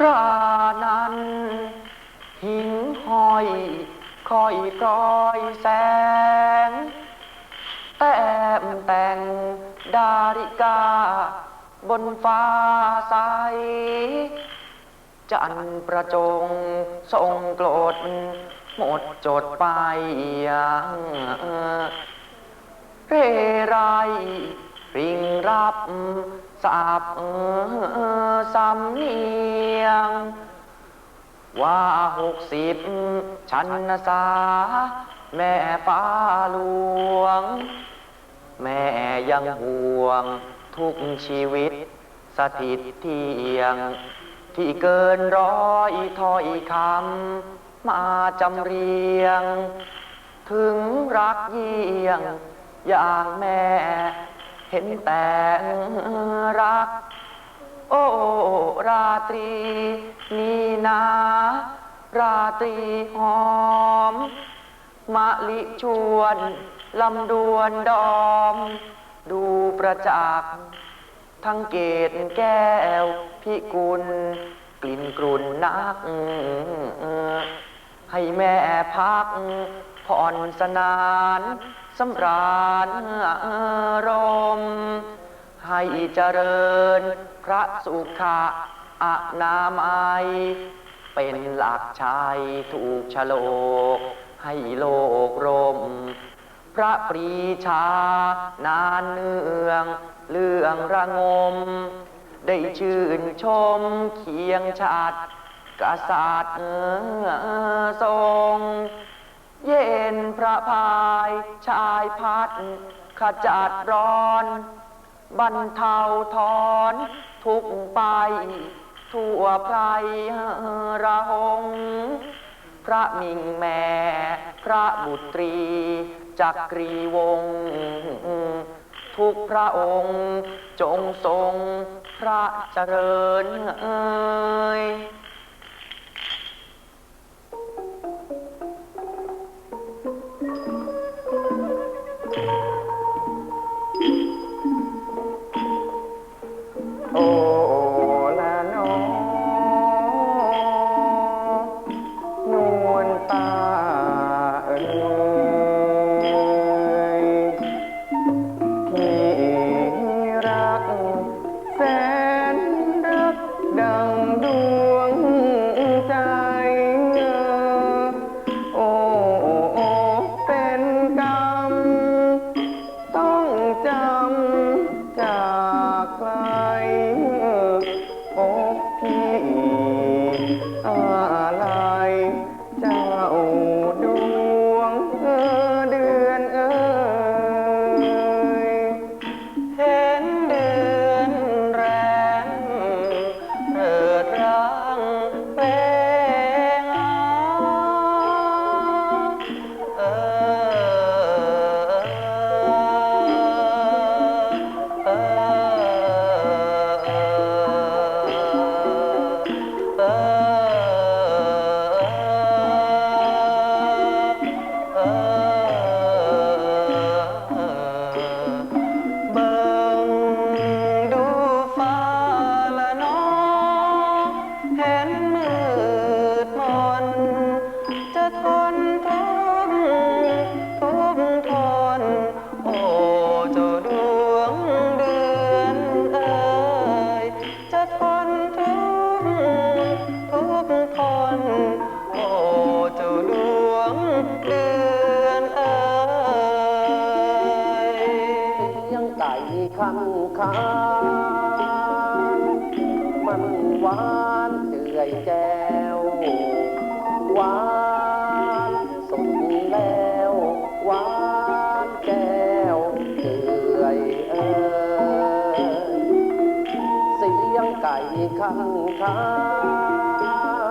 กรานั้น หิงห้อยคอยปลอยแสง แต้มแต่งดาริกา บนฟ้าใส จันประจงทรงโกรธหมดจดไปยังเรไรริงรับ สับเออสำเนียง ว่าหกสิบชันสา แม่ฟ้าหลวง แม่ยังห่วงทุกชีวิต สถิตเที่ยง ที่เกินร้อยถ้อยคำมาจำเรียง ถึงรักเยี่ยง อย่างแม่ เห็นแต่รัก โอ้ราตรีนี่นาราตรีหอม มะลิชวนลำดวนดอม ดูประจักษ์ทั้งเกตแก้วพิกุล กลิ่นกรุ่นนัก ให้แม่พัก ผ่อนสนานสำราญรม ให้เจริญพระสุขะอานามัย เป็นหลักชัยถูกฉลก ให้โลกรม พระปรีชานานเนือง เรื่องระงม ได้ชื่นชมเคียงชัดกษัตริย์ทรง เย็นพระพายชายพัดขจัดร้อน บรรเทาถอนทุกไป ทั่วไพรระหง พระมิงแม่ พระบุตรีจักรีวง ทุกพระองค์จงทรงพระเจริญเอ่ย ตาเอ่ย ดมนจะทนทุกข์ทุกข์ทน โอ้เจ้าดวงเดือนเอ่ยจะทนทุกข์ทุกข์ทน โอ้เจ้าดวงเดือนเอ่ยยังไก่คันคามันหวาน อยแก้วหวานสุดแล้วหวานแก้วเจือยเอ่ยเสียงไก่ข้างทา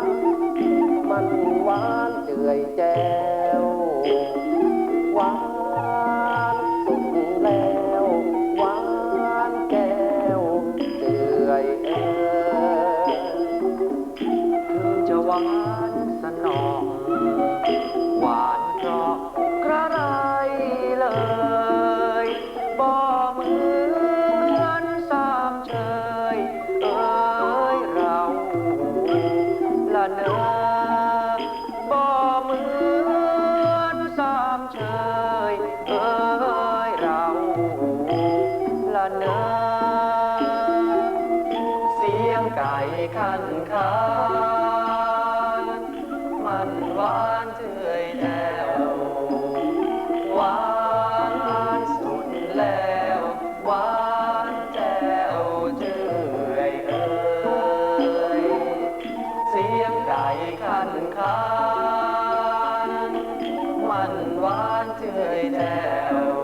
งมันหวานเจือยแจ้ว หวานสนอง หวานเพราะกระไรเลย บ่เหมือนสามเชยเอ้ยเราละเนอบ่เหมือนสามเชยเอ้ยเราละเนอ hoàn hoa tươi đẹp